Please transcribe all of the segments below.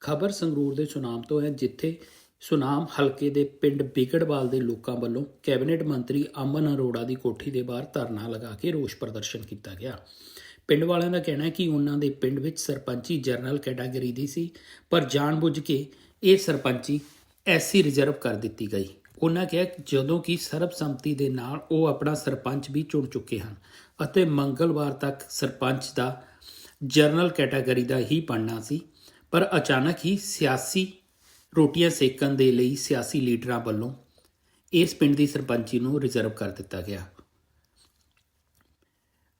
ਖਬਰ ਸੰਗਰੂਰ ਦੇ ਸੁਨਾਮ ਤੋਂ ਹੈ, ਜਿੱਥੇ ਸੁਨਾਮ ਹਲਕੇ ਦੇ ਪਿੰਡ ਬਿਗੜਵਾਲ ਦੇ ਲੋਕਾਂ ਵੱਲੋਂ ਕੈਬਨਿਟ ਮੰਤਰੀ ਅਮਨ ਅਰੋੜਾ ਦੀ ਕੋਠੀ ਦੇ ਬਾਹਰ ਧਰਨਾ ਲਗਾ ਕੇ ਰੋਸ ਪ੍ਰਦਰਸ਼ਨ ਕੀਤਾ ਗਿਆ। ਪਿੰਡ ਵਾਲਿਆਂ ਦਾ ਕਹਿਣਾ ਹੈ ਕਿ ਉਹਨਾਂ ਦੇ ਪਿੰਡ ਵਿੱਚ ਸਰਪੰਚੀ ਜਨਰਲ ਕੈਟਾਗਰੀ ਦੀ ਸੀ, ਪਰ ਜਾਣਬੁੱਝ ਕੇ ਇਹ ਸਰਪੰਚੀ ਐਸੀ ਰਿਜ਼ਰਵ ਕਰ ਦਿੱਤੀ ਗਈ। ਉਹਨਾਂ ਕਿਹਾ ਕਿ ਜਦੋਂ ਕਿ ਸਰਬਸੰਮਤੀ ਦੇ ਨਾਲ ਉਹ ਆਪਣਾ ਸਰਪੰਚ ਵੀ ਚੁਣ ਚੁੱਕੇ ਹਨ ਅਤੇ ਮੰਗਲਵਾਰ ਤੱਕ ਸਰਪੰਚ ਦਾ ਜਨਰਲ ਕੈਟਾਗਰੀ ਦਾ ਹੀ ਬਣਨਾ ਸੀ। ਪਰ ਅਚਾਨਕ ਹੀ ਸਿਆਸੀ ਰੋਟੀਆਂ ਸੇਕਣ ਦੇ ਲਈ ਸਿਆਸੀ ਲੀਡਰਾਂ ਵੱਲੋਂ ਇਸ ਪਿੰਡ ਦੀ ਸਰਪੰਚੀ ਨੂੰ ਰਿਜ਼ਰਵ ਕਰ ਦਿੱਤਾ ਗਿਆ।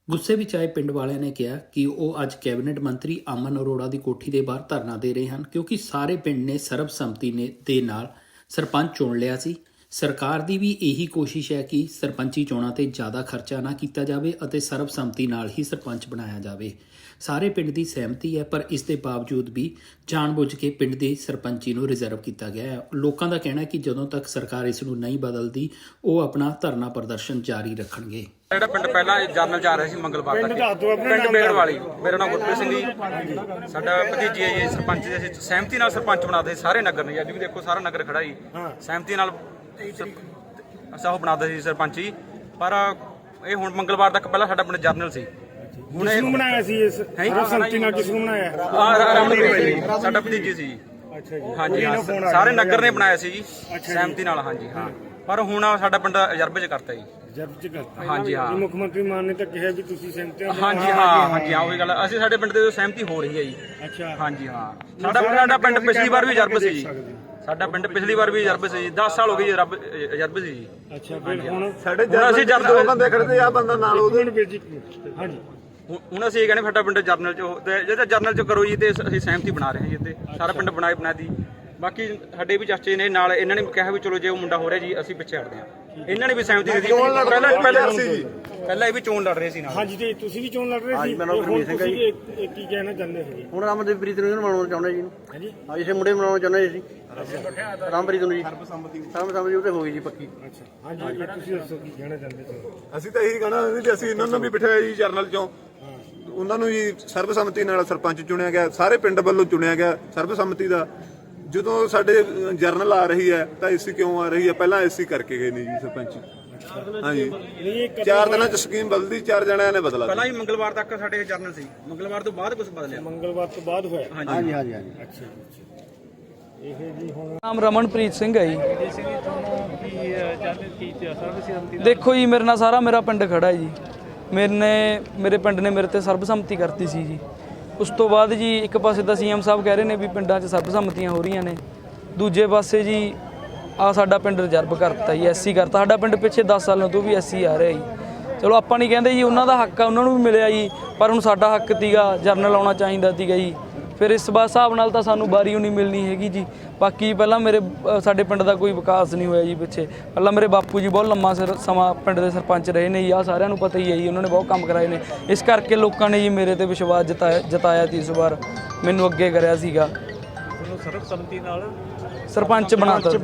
ਗੁੱਸੇ ਵਿੱਚ ਆਏ ਪਿੰਡ ਵਾਲਿਆਂ ਨੇ ਕਿਹਾ ਕਿ ਉਹ ਅੱਜ ਕੈਬਨਿਟ ਮੰਤਰੀ ਅਮਨ ਅਰੋੜਾ ਦੀ ਕੋਠੀ ਦੇ ਬਾਹਰ ਧਰਨਾ ਦੇ ਰਹੇ ਹਨ ਕਿਉਂਕਿ ਸਾਰੇ ਪਿੰਡ ਨੇ ਸਰਬਸੰਮਤੀ ਨੇ ਦੇ ਨਾਲ ਸਰਪੰਚ ਚੁਣ ਲਿਆ ਸੀ। ਸਰਕਾਰ ਦੀ ਵੀ ਇਹੀ ਕੋਸ਼ਿਸ਼ ਹੈ ਕਿ ਸਰਪੰਚੀ ਚੋਣਾਂ ਤੇ ਜ਼ਿਆਦਾ ਖਰਚਾ ਨਾ ਕੀਤਾ ਜਾਵੇ ਅਤੇ ਸਰਬਸੰਮਤੀ ਨਾਲ ਹੀ ਸਰਪੰਚ ਬਣਾਇਆ ਜਾਵੇ। ਸਾਰੇ ਪਿੰਡ ਦੀ ਸਹਿਮਤੀ ਹੈ ਪਰ ਇਸ ਦੇ ਬਾਵਜੂਦ ਵੀ ਜਾਣਬੁੱਝ ਕੇ ਪਿੰਡ ਦੀ ਸਰਪੰਚੀ ਨੂੰ ਰਿਜ਼ਰਵ ਕੀਤਾ ਗਿਆ ਹੈ। ਲੋਕਾਂ ਦਾ ਕਹਿਣਾ ਹੈ ਕਿ ਜਦੋਂ ਤੱਕ ਸਰਕਾਰ ਇਸ ਨੂੰ ਨਹੀਂ ਬਦਲਦੀ ਉਹ ਆਪਣਾ ਧਰਨਾ ਪ੍ਰਦਰਸ਼ਨ ਜਾਰੀ ਰੱਖਣਗੇ। ਜਿਹੜਾ ਪਿੰਡ ਪਹਿਲਾਂ ਇਹ ਜਰਨਲ ਆ ਰਿਹਾ ਸੀ ਮੰਗਲਵਾਰ ਤੱਕ ਪਿੰਡ ਬੇੜ ਵਾਲੀ ਮੇਰਾ ਨਾਮ ਗੁਰਪ੍ਰੀਤ ਸਿੰਘ ਜੀ। ਸਾਡਾ ਭਤੀਜੀ ਹੈ ਜੀ ਸਰਪੰਚ ਜੀ ਅਸੀਂ ਸਹਿਮਤੀ ਨਾਲ ਸਰਪੰਚ ਬਣਾਦੇ ਸਾਰੇ ਨਗਰ ਨੇ ਅੱਜ ਵੀ ਦੇਖੋ ਸਾਰਾ ਨਗਰ ਖੜਾ ਜੀ। ਸਹਿਮਤੀ ਨਾਲ ਅਸਾਂ ਉਹ ਬਣਾਦੇ ਸੀ ਸਰਪੰਚ। ਜੀ ਪਰ ਇਹ ਹੁਣ ਮੰਗਲਵਾਰ ਤੱਕ ਪਹਿਲਾਂ ਸਾਡਾ ਪਿੰਡ ਜਰਨਲ ਸੀ। ਹੁਣ ਕਿਸ ਨੂੰ ਬਣਾਇਆ ਸੀ ਇਸ ਸਰਬਸੰਮਤੀ ਨਾਲ ਕਿਸ ਨੂੰ ਬਣਾਇਆ? ਜੀ ਸਾਡਾ ਭਤੀਜੀ ਸੀ। ਅੱਛਾ ਜੀ। ਹਾਂਜੀ ਹਾਂ, ਸਾਰੇ ਨਗਰ ਨੇ ਬਣਾਇਆ ਸੀ ਜੀ ਸਹਿਮਤੀ ਨਾਲ ਹਾਂਜੀ ਹਾਂ। ਪਰ ਹੁਣ ਸਾਡਾ ਪਿੰਡ ਅਜਰਬੇ ਚ ਕਰਤਾ ਜੀ। ਜਦ ਚ ਕਰਤਾ। ਹਾਂਜੀ ਹਾਂ। ਮੁੱਖ ਮੰਤਰੀ ਮਾਨ ਨੇ ਤਾਂ ਕਿਹਾ ਵੀ ਤੁਸੀਂ ਸਹਿਮਤ ਹੋ। ਹਾਂਜੀ ਹਾਂ ਹਾਂਜੀ ਹਾਂ ਉਹੀ ਗੱਲ ਹੈ। ਅਸੀਂ ਸਾਡੇ ਪਿੰਡ ਦੇ ਸਹਿਮਤੀ ਹੋ ਰਹੀ ਹੈ ਜੀ। ਅੱਛਾ। ਹਾਂਜੀ ਹਾਂ। ਸਾਡਾ ਸਾਡਾ ਪਿੰਡ ਪਿਛਲੀ ਵਾਰ ਵੀ ਜਰਬ ਸੀ। ਜੀ ਸਾਡਾ ਪਿੰਡ ਪਿਛਲੀ ਵਾਰ ਵੀ ਜਰਬ ਸੀ ਜੀ 10 ਸਾਲ ਹੋ ਗਏ ਜੀ ਰੱਬ ਜਰਬ ਸੀ ਜੀ। ਅੱਛਾ ਫਿਰ ਹੁਣ ਸਾਡੇ ਹੁਣ ਅਸੀਂ ਜਰਨਲ ਬੰਦੇ ਖੜਦੇ ਆ ਬੰਦਾ ਨਾਲ ਉਹਦੇ ਹਾਂਜੀ। ਹੁਣ- ਹੁਣ ਅਸੀਂ ਇਹ ਕਹਿੰਦੇ ਸਾਡਾ ਪਿੰਡ ਜਰਨਲ ਚ ਹੋ- ਤੇ ਜੇ ਤਾਂ ਜਰਨਲ ਚ ਕਰੋ ਜੀ ਤੇ ਅਸੀਂ ਸਹਿਮਤੀ ਬਣਾ ਰਹੇ ਹਾਂ ਜੀ ਤੇ ਸਾਰਾ ਪਿੰਡ ਬਣਾਏ ਬਣਾ ਦੀ। ਬਾਕੀ ਸਾਡੇ ਵੀ ਚਾਚੇ ਨੇ ਨਾਲ ਇਹਨਾਂ ਨੇ ਕਿਹਾ ਵੀ ਚਲੋ ਜੇ ਉਹ ਮੁੰਡਾ ਹੋ ਰਿਹਾ ਜੀ ਅਸੀਂ ਪਿੱਛੇ ਹਟਦੇ ਹਾਂ। ਇਹਨਾਂ ਨੇ ਵੀ ਸਹਿਮਤੀ ਦਿੱਤੀ ਪਹਿਲਾਂ ਪਹਿਲਾਂ ਸੀ ਜੀ। ਪਹਿਲਾਂ ਇਹ ਵੀ ਚੋਣ ਲੜ ਰਹੇ ਸੀ ਨਾਲ। ਹਾਂਜੀ ਤੇ ਤੁਸੀਂ ਵੀ ਚੋਣ ਲੜ ਰਹੇ ਸੀ? ਤੇ ਹੁਣ ਤੁਸੀਂ ਇੱਕ ਇੱਕ ਕੀ ਕਹਿਣਾ ਚਾਹੁੰਦੇ ਸੀ ਹੁਣ ਰਾਮਦੇਵਪ੍ਰੀਤ ਨੂੰ ਇਹਨੂੰ ਮਨਾਉਣਾ ਚਾਹੁੰਦੇ ਜੀ। ਹਾਂਜੀ। ਹਾਂ ਇਸੇ ਮੁੰਡੇ ਨੂੰ ਮਨਾਉਣਾ ਚਾਹੁੰਦੇ ਜੀ ਅਸੀਂ ਰਾਮਪ੍ਰੀਤ ਨੂੰ ਜੀ। ਸਰਬਸੰਮਤੀ ਸਰਬਸੰਮਤੀ ਉਹ ਤੇ ਹੋ ਗਈ ਜੀ ਪੱਕੀ। ਅੱਛਾ। ਹਾਂਜੀ ਤੁਸੀਂ ਦੱਸੋ ਕੀ ਕਹਿਣਾ ਚਾਹੁੰਦੇ ਸੀ? ਅਸੀਂ ਤਾਂ ਇਹੀ ਕਹਿਣਾ ਸੀ ਵੀ ਅਸੀਂ ਇਹਨਾਂ ਨੂੰ ਵੀ ਬਿਠਾਇਆ ਜੀ ਜਰਨਲ ਚੋਂ। ਉਹਨਾਂ ਨੂੰ ਜੀ ਸਰਬਸੰਮਤੀ ਨਾਲ ਸਰਪੰਚ ਚੁਣਿਆ ਗਿਆ ਸਾਰੇ ਪਿੰਡ ਵੱਲੋਂ ਚੁਣਿਆ ਗਿਆ ਸਰਬਸੰਮਤੀ ਦਾ। ਜਦੋਂ ਸਾਡੇ ਜਰਨਲ ਆ ਰਹੀ ਹੈ ਤਾਂ ਏਸੀ ਕਿਉਂ ਆ ਰਹੀ ਹੈ? ਪਹਿਲਾਂ ਏਸੀ ਕਰਕੇ ਗਏ ਨੇ ਜੀ ਸਰਪੰਚ। ਹਾਂਜੀ। ਚਾਰ ਦਿਨਾਂ ਚ ਸਕੀਮ ਬਦਲਦੀ ਚਾਰ ਜਣਿਆਂ ਨੇ ਬਦਲਾ ਪਹਿਲਾਂ ਹੀ ਮੰਗਲਵਾਰ ਤੱਕ ਸਾਡੇ ਜਰਨਲ ਸੀ। ਮੰਗਲਵਾਰ ਤੋਂ ਬਾਅਦ ਕੁਝ ਬਦਲਿਆ। ਮੰਗਲਵਾਰ ਤੋਂ ਬਾਅਦ ਹੋਇਆ। ਹਾਂਜੀ। ਹਾਂਜੀ ਹਾਂਜੀ ਅੱਛਾ। ਇਹ ਜੀ ਹੁਣ ਨਾਮ ਰਮਨਪ੍ਰੀਤ ਸਿੰਘ ਹੈ ਜੀ। ਦੇਖੋ ਜੀ ਮੇਰੇ ਨਾਲ ਸਾਰਾ ਮੇਰਾ ਪਿੰਡ ਖੜਾ ਹੈ ਜੀ। ਮੇਰੇ ਨੇ ਮੇਰੇ ਪਿੰਡ ਨੇ ਮੇਰੇ ਤੇ ਸਰਬਸੰਮਤੀ ਕਰਤੀ ਸੀ ਜੀ। ਉਸ ਤੋਂ ਬਾਅਦ ਜੀ ਇੱਕ ਪਾਸੇ ਤਾਂ ਸੀਐਮ ਸਾਹਿਬ ਕਹਿ ਰਹੇ ਨੇ ਵੀ ਪਿੰਡਾਂ 'ਚ ਸਰਬਸੰਮਤੀਆਂ ਹੋ ਰਹੀਆਂ ਨੇ। ਦੂਜੇ ਪਾਸੇ ਜੀ ਆ ਸਾਡਾ ਪਿੰਡ ਰਿਜ਼ਰਵ ਕਰਤਾ ਜੀ, ਐਸਸੀ ਕਰਤਾ। ਸਾਡਾ ਪਿੰਡ ਪਿੱਛੇ 10 ਸਾਲਾਂ ਤੋਂ ਵੀ ਐਸਸੀ ਆ ਰਿਹਾ ਜੀ। ਚਲੋ ਆਪਾਂ ਨਹੀਂ ਕਹਿੰਦੇ ਜੀ, ਉਹਨਾਂ ਦਾ ਹੱਕ ਆ, ਉਹਨਾਂ ਨੂੰ ਵੀ ਮਿਲਿਆ ਜੀ, ਪਰ ਹੁਣ ਸਾਡਾ ਹੱਕ ਤੀਗਾ, ਜਰਨਲ ਆਉਣਾ ਚਾਹੀਦਾ ਤੀਗਾ ਜੀ। ਫਿਰ ਇਸ ਬਾ ਹਿਸਾਬ ਨਾਲ ਤਾਂ ਸਾਨੂੰ ਬਾਰੀ ਨਹੀਂ ਮਿਲਣੀ ਹੈਗੀ ਜੀ। ਬਾਕੀ ਪਹਿਲਾਂ ਮੇਰੇ ਅ, ਸਾਡੇ ਪਿੰਡ ਦਾ ਕੋਈ ਵਿਕਾਸ ਨਹੀਂ ਹੋਇਆ ਜੀ ਪਿੱਛੇ। ਪਹਿਲਾਂ ਮੇਰੇ ਬਾਪੂ ਜੀ ਬਹੁਤ ਲੰਮਾ ਸਿਰ- ਸਮਾਂ ਪਿੰਡ ਦੇ ਸਰਪੰਚ ਰਹੇ ਨੇ ਜੀ। ਆ ਸਾਰਿਆਂ ਨੂੰ ਪਤਾ ਹੀ ਹੈ ਜੀ ਉਹਨਾਂ ਨੇ ਬਹੁਤ ਕੰਮ ਕਰਾਏ ਨੇ। ਇਸ ਕਰਕੇ ਲੋਕਾਂ ਨੇ ਜੀ ਮੇਰੇ ਤੇ ਵਿਸ਼ਵਾਸ ਜਤਾਇਆ ਜਤਾਇਆ ਤੀ ਇਸ ਵਾਰ। ਮੈਨੂੰ ਅੱਗੇ ਕਰਿਆ ਸੀਗਾ। ਸਰਪੰਚ ਬਣਾਤਾ ਜੀ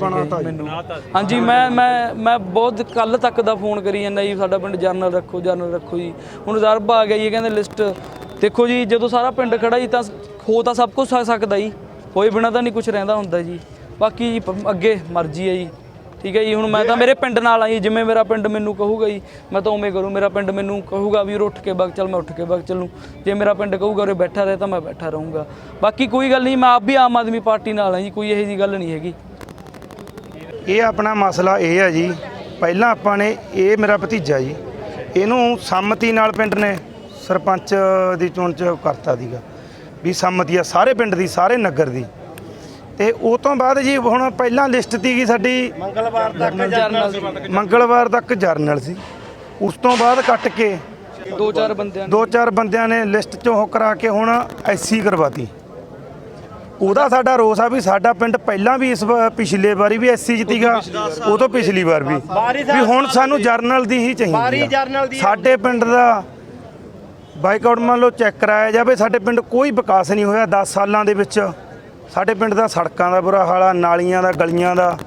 ਮੈਨੂੰ। ਹਾਂਜੀ ਮੈਂ ਮੈਂ ਮੈਂ ਬਹੁਤ ਕੱਲ ਤੱਕ ਦਾ ਫੋਨ ਕਰੀ ਜਾਂਦਾ ਜੀ। ਸਾਡਾ ਪਿੰਡ ਜਰਨਲ ਰੱਖੋ ਜਰਨਲ ਰੱਖੋ ਜੀ। ਹੁਣ ਰਿਜ਼ਰਵ ਆ ਗਿਆ ਜੀ ਇਹ ਕਹਿੰਦੇ ਲਿਸਟ ਦੇਖੋ ਜੀ ਜਦੋਂ ਸਾਰਾ ਪਿੰਡ ਖੜਾ ਜੀ ਤਾਂ ਹੋ ਤਾਂ ਸਭ ਕੁਝ ਸਕਦਾ ਜੀ। ਹੋਏ ਬਿਨਾ ਤਾਂ ਨਹੀਂ ਕੁਝ ਰਹਿੰਦਾ ਹੁੰਦਾ ਜੀ। ਬਾਕੀ ਜੀ, ਪ- ਅੱਗੇ ਮਰਜ਼ੀ ਹੈ ਜੀ। ਠੀਕ ਹੈ ਜੀ, ਹੁਣ ਮੈਂ ਤਾਂ ਮੇਰੇ ਪਿੰਡ ਨਾਲ ਆ ਜੀ। ਜਿਵੇਂ ਮੇਰਾ ਪਿੰਡ ਮੈਨੂੰ ਕਹੂਗਾ ਜੀ, ਮੈਂ ਤਾਂ ਉਵੇਂ ਕਰੂੰ। ਮੇਰਾ ਪਿੰਡ ਮੈਨੂੰ ਕਹੂਗਾ ਵੀ ਉਰੇ ਉੱਠ ਕੇ ਬਗ ਚੱਲ, ਮੈਂ ਉੱਠ ਕੇ ਬਗ ਚੱਲੂ। ਜੇ ਮੇਰਾ ਪਿੰਡ ਕਹੂਗਾ ਉਰੇ ਬੈਠਾ ਰਹੇ ਤਾਂ ਮੈਂ ਬੈਠਾ ਰਹੂੰਗਾ। ਬਾਕੀ ਕੋਈ ਗੱਲ ਨਹੀਂ, ਮੈਂ ਆਪ ਵੀ ਆਮ ਆਦਮੀ ਪਾਰਟੀ ਨਾਲ ਆ ਜੀ। ਕੋਈ ਇਹੋ ਜੀ ਗੱਲ ਨਹੀਂ ਹੈਗੀ। ਇਹ ਆਪਣਾ ਮਸਲਾ ਇਹ ਹੈ ਜੀ। ਪਹਿਲਾਂ ਆਪਾਂ ਨੇ ਇਹ ਮੇਰਾ ਭਤੀਜਾ ਜੀ। ਇਹਨੂੰ ਸੰਮਤੀ ਨਾਲ ਪਿੰਡ ਨੇ ਸਰਪੰਚ ਦੀ ਚੋਣ ਚ ਕਰਤਾ ਸੀਗਾ। ਵੀ ਸੰਮਤੀ ਆ ਸਾਰੇ ਪਿੰਡ ਦੀ ਸਾਰੇ ਨਗਰ ਦੀ। ਤੇ ਉਹ ਤੋਂ ਬਾਅਦ ਜੀ ਹੁਣ ਪਹਿਲਾਂ ਲਿਸਟ ਤੀਗੀ ਸਾਡੀ ਮੰਗਲਵਾਰ ਤੱਕ ਜਰਨਲ ਸੀ। ਉਸ ਤੋਂ ਬਾਅਦ ਕੱਟ ਕੇ ਦੋ ਚਾਰ ਬੰਦਿਆਂ ਦੋ ਚਾਰ ਬੰਦਿਆਂ ਨੇ ਲਿਸਟ ਚੋਂ ਉਹ ਕਰਾ ਕੇ ਹੁਣ ਐਸਸੀ ਕਰਵਾਤੀ। ਉਹਦਾ ਸਾਡਾ ਰੋਸ ਆ ਵੀ ਸਾਡਾ ਪਿੰਡ ਪਹਿਲਾਂ ਵੀ ਇਸ ਪਿਛਲੇ ਵਾਰੀ ਵੀ ਐਸਸੀ ਜਿੱਤੀਗਾ ਉਹ ਤੋਂ ਪਿਛਲੀ ਵਾਰ। ਵੀ। ਵੀ ਹੁਣ ਸਾਨੂੰ ਜਰਨਲ ਦੀ ਹੀ ਚਾਹੀਦੀ। ਸਾਡੇ ਪਿੰਡ ਦਾ ਬਾਈਕਾਟ ਮੰਨ ਲਓ ਚੈੱਕ ਕਰਾਇਆ ਜਾਵੇ, ਸਾਡੇ ਪਿੰਡ ਕੋਈ ਵਿਕਾਸ ਨਹੀਂ ਹੋਇਆ 10 ਸਾਲਾਂ ਦੇ ਵਿੱਚ। ਸਾਡੇ ਪਿੰਡ ਦਾ ਸੜਕਾਂ ਦਾ ਬੁਰਾ ਹਾਲ ਆ, ਨਾਲੀਆਂ ਦਾ, ਗਲੀਆਂ ਦਾ।